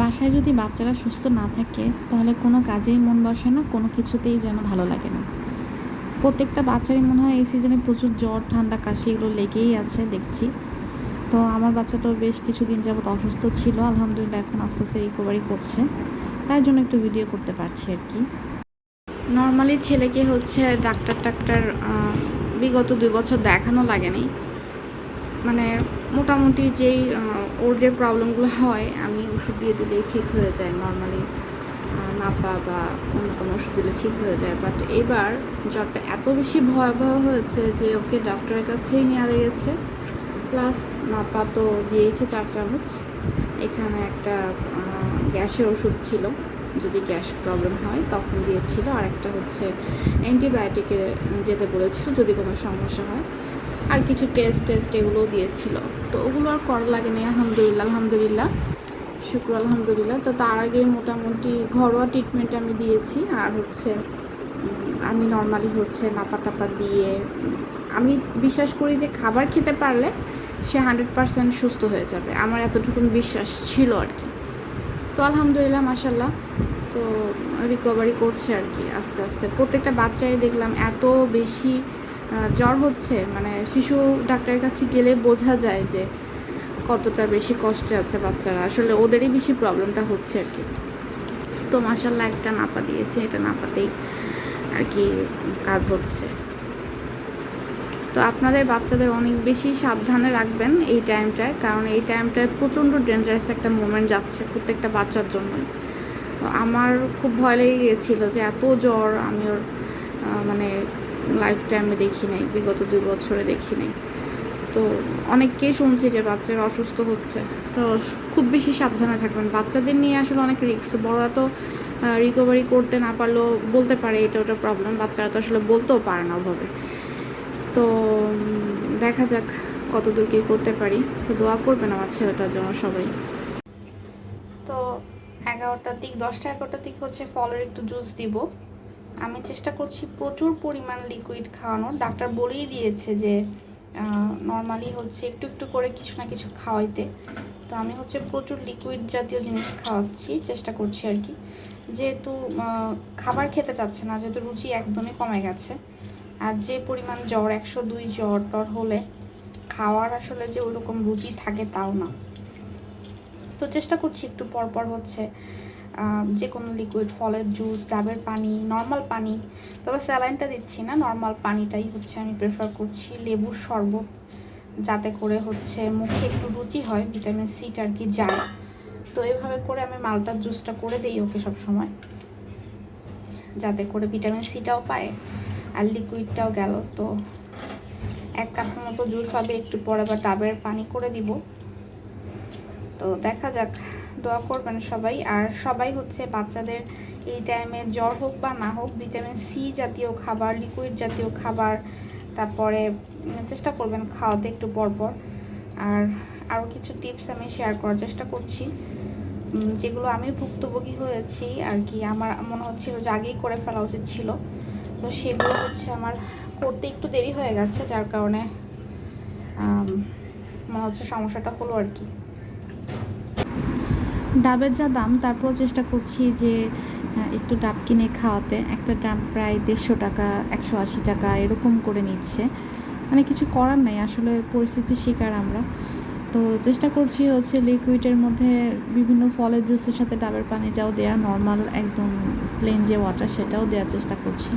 বাসায় যদি বাচ্চারা সুস্থ না থাকে, তাহলে কোনো কাজেই মন বসে না, কোনো কিছুতেই যেন ভালো লাগে না। প্রত্যেকটা বাচ্চারই মনে হয় এই সিজনে প্রচুর জ্বর, ঠান্ডা, কাশি এগুলো লেগেই আছে, দেখছি। তো আমার বাচ্চাটাও বেশ কিছুদিন যাবত অসুস্থ ছিল, আলহামদুলিল্লাহ এখন আস্তে আস্তে রিকভারি করছে। তাই জন্য একটু ভিডিও করতে পারছি আর কি। নর্মালি ছেলেকে হচ্ছে ডাক্তার টাক্তার বিগত দুই বছর দেখানো লাগেনি। মানে মোটামুটি যেই ওর যে প্রবলেমগুলো হয়, আমি ওষুধ দিয়ে দিলেই ঠিক হয়ে যায়। নর্মালি নাপা বা অন্য কোনো ওষুধ দিলে ঠিক হয়ে যায়। বাট এবার জ্বরটা এত বেশি ভয়াবহ হয়েছে যে ওকে ডক্টরের কাছেই নেওয়া লেগেছে। প্লাস নাপা তো দিয়েছে চার চামচ। এখানে একটা গ্যাসের ওষুধ ছিল। যদি গ্যাস প্রবলেম হয়, তখন দিয়েছিল। আর একটা হচ্ছে অ্যান্টিবায়োটিকে যেতে বলেছিল, যদি কোনো সমস্যা হয়। আর কিছু টেস্ট টেস্ট এগুলোও দিয়েছিল। তো ওগুলো আর করা লাগেনি, আলহামদুলিল্লাহ আলহামদুলিল্লাহ। শুক্র, আলহামদুলিল্লাহ। তো তার আগে মোটামুটি ঘরোয়া ট্রিটমেন্ট আমি দিয়েছি, আর হচ্ছে আমি নর্মালি হচ্ছে নাপা টাপা দিয়ে আমি বিশ্বাস করি যে খাবার খেতে পারলে সে হান্ড্রেড পারসেন্ট সুস্থ হয়ে যাবে। আমার এতটুকু বিশ্বাস ছিল আর কি। তো আলহামদুলিল্লাহ মাসাল্লাহ তো রিকভারি করছে আর কি, আস্তে আস্তে। প্রত্যেকটা বাচ্চারই দেখলাম এত বেশি জ্বর হচ্ছে মানে শিশু ডাক্তারের কাছে গেলে বোঝা যায় যে কতটা বেশি কষ্টে আছে বাচ্চারা। আসলে ওদেরই বেশি প্রবলেমটা হচ্ছে আর কি। তো মাসাল্লাহ একটা নাপা দিয়েছে, এটা নাপাতেই আর কি কাজ হচ্ছে। তো আপনাদের বাচ্চাদের অনেক বেশি সাবধানে রাখবেন এই টাইমটায় কারণ এই টাইমটায় প্রচণ্ড ডেঞ্জারাস একটা মোমেন্ট যাচ্ছে প্রত্যেকটা বাচ্চার জন্যই। আমার খুব ভয় লেগে গিয়েছিল যে এত জ্বর, আমি ওর মানে লাইফ টাইমে দেখি নাই, বিগত দুই বছরে দেখি নাই। তো অনেককেই শুনছি যে বাচ্চারা অসুস্থ হচ্ছে। তো খুব বেশি সাবধানে থাকবেন। বাচ্চাদের নিয়ে আসলে অনেক রিস্ক বড়রা তো রিকভারি করতে না পারলেও বলতে পারে এটা ওটা প্রবলেম বাচ্চারা তো আসলে বলতেও পারে না ওভাবে। তো দেখা যাক কতদূর কী করতে পারি। তো দোয়া করবেন আমার ছেলেটার জন্য সবাই। তো এগারোটার দিক, দশটা এগারোটার দিক হচ্ছে ফলের একটু জুস দিব। আমি চেষ্টা করছি প্রচুর পরিমাণ লিকুইড খাওয়ানোর ডাক্তার বলেই দিয়েছে যে নর্মালি হচ্ছে একটু একটু করে কিছু না কিছু খাওয়াইতে। তো আমি হচ্ছে প্রচুর লিকুইড জাতীয় জিনিস খাওয়াচ্ছি, চেষ্টা করছি আর কি। যেহেতু খাবার খেতে চাচ্ছে না, যেহেতু রুচি একদমই কমে গেছে। আর যে পরিমাণ জ্বর, একশো দুই জ্বর টর হলে খাওয়ার আসলে যে ওরকম রুচি থাকে তাও না। তো চেষ্টা করছি একটু পর পর হচ্ছে যে কোনো লিকুইড ফলের জুস ডাবের পানি নর্মাল পানি। তবে স্যালাইনটা দিচ্ছি না নর্মাল পানিটাই হচ্ছে আমি প্রেফার করছি। লেবুর শরবত যাতে করে হচ্ছে মুখে একটু রুচি হয় ভিটামিন সিটা আর কি যায়। তো এইভাবে করে আমি মালটার জুসটা করে দিই ওকে সব সময় যাতে করে ভিটামিন সিটাও পায় আর লিকুইডটাও গেল। তো এক কাপের মতো জুস হবে, একটু পরে আবার ডাবের পানি করে দিব। তো দেখা যাক। দোয়া করবেন সবাই। আর সবাই হচ্ছে বাচ্চাদের এই টাইমে জ্বর হোক বা না হোক ভিটামিন সি জাতীয় খাবার লিকুইড জাতীয় খাবার, তারপরে চেষ্টা করবেন খাওয়াতে একটু পরপর আর আরও কিছু টিপস আমি শেয়ার করার চেষ্টা করছি। যেগুলো আমি ভুক্তভোগী হয়েছি আর কি, আমার মনে হচ্ছিল যে আগেই করে ফেলা উচিত ছিল। তো সেগুলো হচ্ছে আমার করতে একটু দেরি হয়ে গেছে, যার কারণে মনে হচ্ছে সমস্যাটা হলো আর কি। ডাবের যা দাম তারপর চেষ্টা করছি যে একটু ডাব কিনে খাওয়াতে। একটা ডাব প্রায় দেড়শো টাকা, একশো আশি টাকা এরকম করে নিচ্ছে। মানে কিছু করার নাই, আসলে পরিস্থিতির শিকার আমরা। তো চেষ্টা করছি হচ্ছে লিকুইডের মধ্যে বিভিন্ন ফলের জুসের সাথে ডাবের পানিটাও দেয়া নর্মাল একদম প্লেন যে ওয়াটার সেটাও দেওয়ার চেষ্টা করছি।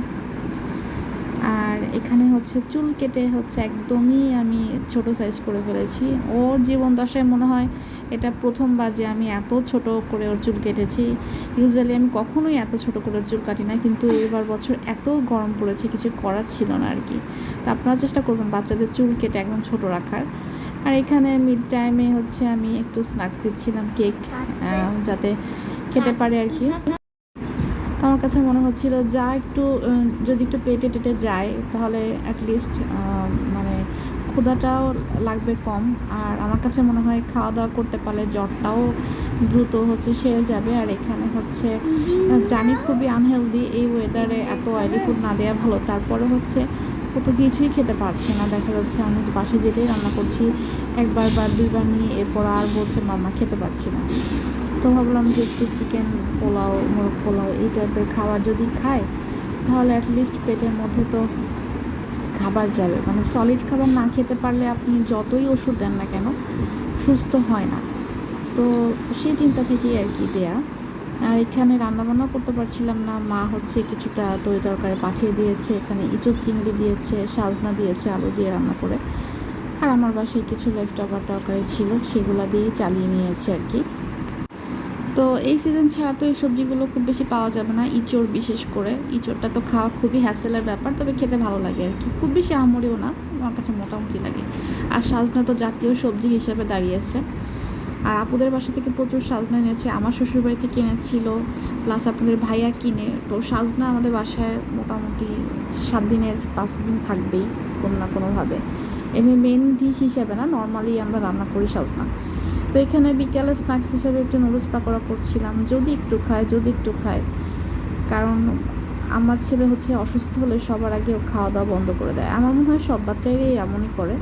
এখানে হচ্ছে চুল কেটে হচ্ছে একদমই আমি ছোট সাইজ করে ফেলেছি। ওর জীবন দশায় মনে হয় এটা প্রথমবার যে আমি এত ছোট করে ওর চুল কেটেছি। ইউজুয়ালি আমি কখনোই এত ছোট করে চুল কাটি না কিন্তু এবার বছর এত গরম পড়েছে কিছু করার ছিল না আর কি তো আপনারা চেষ্টা করবেন বাচ্চাদের চুল কেটে একদম ছোট রাখার। আর এখানে মিড টাইমে হচ্ছে আমি একটু স্ন্যাক্স দিচ্ছিলাম কেক যাতে খেতে পারে আর কি তো আমার কাছে মনে হচ্ছিল, যা একটু যদি একটু পেটে টেটে যায়, তাহলে অ্যাটলিস্ট মানে ক্ষুধাটাও লাগবে কম। আর আমার কাছে মনে হয় খাওয়া দাওয়া করতে পারলে জ্বরটাও দ্রুত হচ্ছে সেরে যাবে। আর এখানে হচ্ছে জানি খুবই আনহেলদি এই ওয়েদারে এত অয়েলি ফুড না দেওয়া ভালো। তারপরে হচ্ছে, ও তো কিছুই খেতে পারছে না। দেখা যাচ্ছে আমি তো পাশে যেটাই রান্না করছি, একবার বা দুইবার নিয়ে এরপর আর বলছে মামা খেতে পারছি না। তো ভাবলাম যে একটু চিকেন পোলাও, মোরগ পোলাও এই টাইপের খাবার যদি খায় তাহলে অ্যাটলিস্ট পেটের মধ্যে তো খাবার যাবে। মানে সলিড খাবার না খেতে পারলে আপনি যতই ওষুধ দেন না কেন, সুস্থ হয় না। তো সেই চিন্তা থেকেই আর কি দেয়া। আর এখানে রান্নাবান্না করতে পারছিলাম না। মা হচ্ছে কিছুটা তরি তরকারি পাঠিয়ে দিয়েছে, এখানে ইঁচড় চিংড়ি দিয়েছে, সাজনা দিয়েছে, আলু দিয়ে রান্না করে। আর আমার বাসায় কিছু লেফট ওভার তরকারি ছিল, সেগুলো দিয়েই চালিয়ে নিয়েছে আর কি। তো এই সিজন ছাড়া তো এই সবজিগুলো খুব বেশি পাওয়া যাবে না, ইঁচড় বিশেষ করে। ইঁচড়টা তো খাওয়া খুবই হ্যাসেলের ব্যাপার, তবে খেতে ভালো লাগে আর কি। খুব বেশি আমরিও না, আমার কাছে মোটামুটি লাগে। আর সাজনা তো জাতীয় সবজি হিসেবে দাঁড়িয়েছে আর আপুদের বাসা থেকে প্রচুর সাজনা এনেছে, আমার শ্বশুরবাড়ি থেকে এনেছিল প্লাস আপনাদের ভাইয়া কিনে। তো সাজনা আমাদের বাসায় মোটামুটি সাত দিনের, পাঁচ দিন থাকবেই, কোনো না কোনোভাবে। এমনি মেন ডিশ হিসাবে না নর্মালি আমরা রান্না করি সাজনা। তো এখানে বিকেলে স্ন্যাক্স হিসাবে একটু নুডলস পাকোড়া করছিলাম। যদি একটু খায়, যদি একটু খায়। কারণ আমার ছেলে হচ্ছে অসুস্থ হলে সবার আগে ও খাওয়া দাওয়া বন্ধ করে দেয়। আমার মনে হয় সব বাচ্চারাই এমনই করে।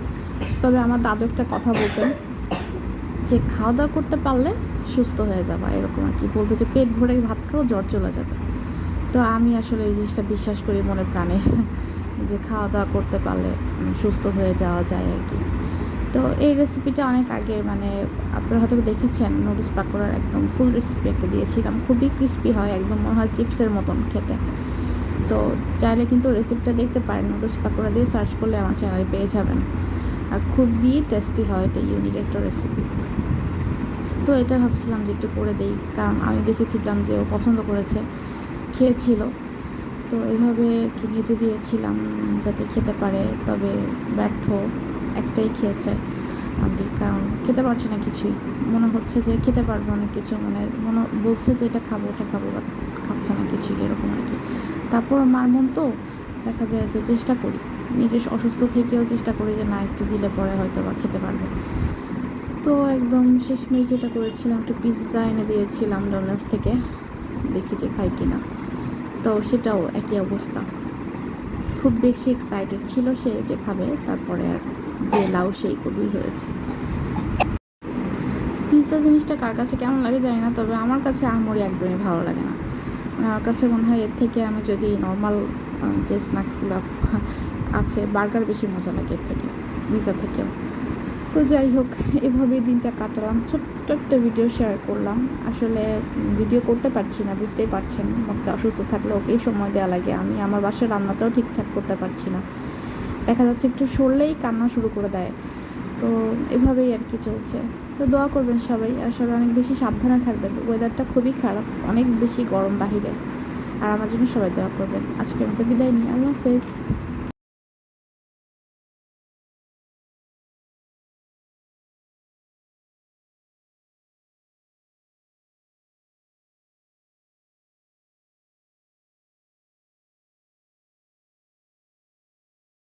তবে আমার দাদু একটা কথা বলতেন যে খাওয়া দাওয়া করতে পারলে সুস্থ হয়ে যাবা। এরকম আর কি। বলতে যে, পেট ভরে ভাত খাও, জ্বর চলে যাবে। তো আমি আসলে এই জিনিসটা বিশ্বাস করি মনে প্রাণে। যে খাওয়া দাওয়া করতে পারলে সুস্থ হয়ে যাওয়া যায় আর কি। তো এই রেসিপিটা অনেক আগের মানে আপনারা হয়তো দেখেছেন নুডলস পাকোড়ার একদম ফুল রেসিপি একটা দিয়েছিলাম। খুবই ক্রিস্পি হয়, একদম মনে হয় চিপসের মতন খেতে। তো চাইলে কিন্তু রেসিপিটা দেখতে পারেন নুডলস পাকোড়া দিয়ে সার্চ করলে আমার চ্যানেলে পেয়ে যাবেন। আর খুবই টেস্টি হয়, এটা ইউনিক একটা রেসিপি তো এটা ভাবছিলাম যে একটু করে দেই, কারণ আমি দেখেছিলাম যে ও পছন্দ করেছে, খেয়েছিল। তো এভাবে কি ভেজে দিয়েছিলাম যাতে খেতে পারে, তবে ব্যর্থ। একটাই খেয়েছে আমি কারণ খেতে পারছে না কিছুই। মনে হচ্ছে যে খেতে পারব অনেক কিছু মানে মনে বলছে যে এটা খাব, ওটা খাব, বাট খাচ্ছে না কিছুই, এরকম আর কি। তারপর মার মন তো দেখা যায় যে চেষ্টা করি। নিজে অসুস্থ থেকেও চেষ্টা করি যে না, একটু দিলে পরে হয়তো বা খেতে পারবে। তো একদম শেষ শেষমেশ যেটা করেছিলাম, একটু পিৎজা এনে দিয়েছিলাম ডোনাস থেকে, দেখি যে খাই কিনা। তো সেটাও একই অবস্থা। খুব বেশি এক্সাইটেড ছিল সে যে খাবে, তারপরে আর যে লাউ সেই কবি হয়েছে। পিৎজা জিনিসটা কার কাছে কেমন লাগে জানি না, তবে আমার কাছে আহমরি একদমই ভালো লাগে না। মানে আমার কাছে মনে হয় এর থেকে আমি যদি নর্মাল যে স্ন্যাক্সগুলো আছে বার্গার বেশি মজা লাগে এর থেকে পিৎজা থেকেও। তো যাই হোক, এভাবেই দিনটা কাটালাম। ছোট্ট একটা ভিডিও শেয়ার করলাম। আসলে ভিডিও করতে পারছি না, বুঝতেই পারছেন। বাচ্চা অসুস্থ থাকলে ওকেই সময় দেওয়া লাগে। আমি আমার বাসার রান্নাটাও ঠিকঠাক করতে পারছি না। দেখা যাচ্ছে একটু সরলেই কান্না শুরু করে দেয়। তো এভাবেই আর কি চলছে। তো দোয়া করবেন সবাই, আর সবাই অনেক বেশি সাবধানে থাকবেন। ওয়েদারটা খুবই খারাপ, অনেক বেশি গরম বাহিরে। আর আমার জন্য সবাই দোয়া করবেন। আজকের মতো বিদায় নিই। আল্লাহ হাফেজ।